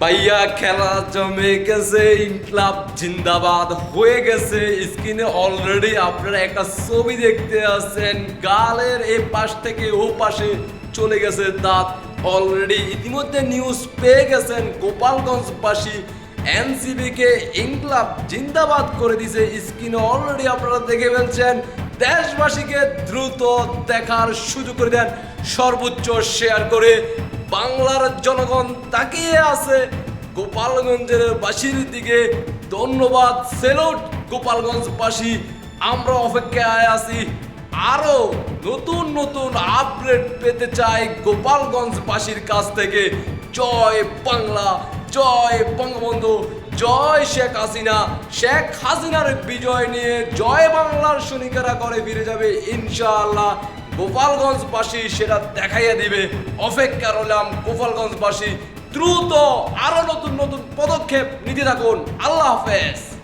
ভাইয়া খেলা জমে গেছে, ইনকলাব জিন্দাবাদ হয়ে গেছে। স্ক্রিনে অলরেডি আপনারা একটা ছবি দেখতে আছেন। গালের এই পাশ থেকে ও পাশে চলে গেছে দাঁত। অলরেডি ইতিমধ্যে নিউজ পেয়ে গেছেন, গোপালগঞ্জবাসী এনসিবি কে ইনকলাব জিন্দাবাদ করে দিছে স্ক্রিনে অলরেডি আপনারা দেখে ফেলছেন দেশবাসীকে দ্রুত দেখার সুযোগ করে দেন। সর্বোচ্চ শেয়ার করে বাংলার জনগণ তাকিয়ে আছে গোপালগঞ্জের বাসীর দিকে। ধন্যবাদ সেলুট গোপালগঞ্জবাসী। আমরা অপেক্ষায় আছি। আরও নতুন নতুন আপডেট পেতে চাই গোপালগঞ্জবাসীর কাছ থেকে। জয় বাংলা, জয় বঙ্গবন্ধু। জয় শেখ হাসিনা। শেখ হাসিনার বিজয় নিয়ে জয় বাংলার সৈনিকেরা করে ফিরে যাবে, ইনশাআল্লাহ। গোপালগঞ্জবাসী সেটা দেখাইয়া দিবে। অপেক্ষা রইলাম গোপালগঞ্জবাসী। দ্রুত আরও নতুন নতুন পদক্ষেপ নিতে থাকুন। আল্লাহ হাফেজ।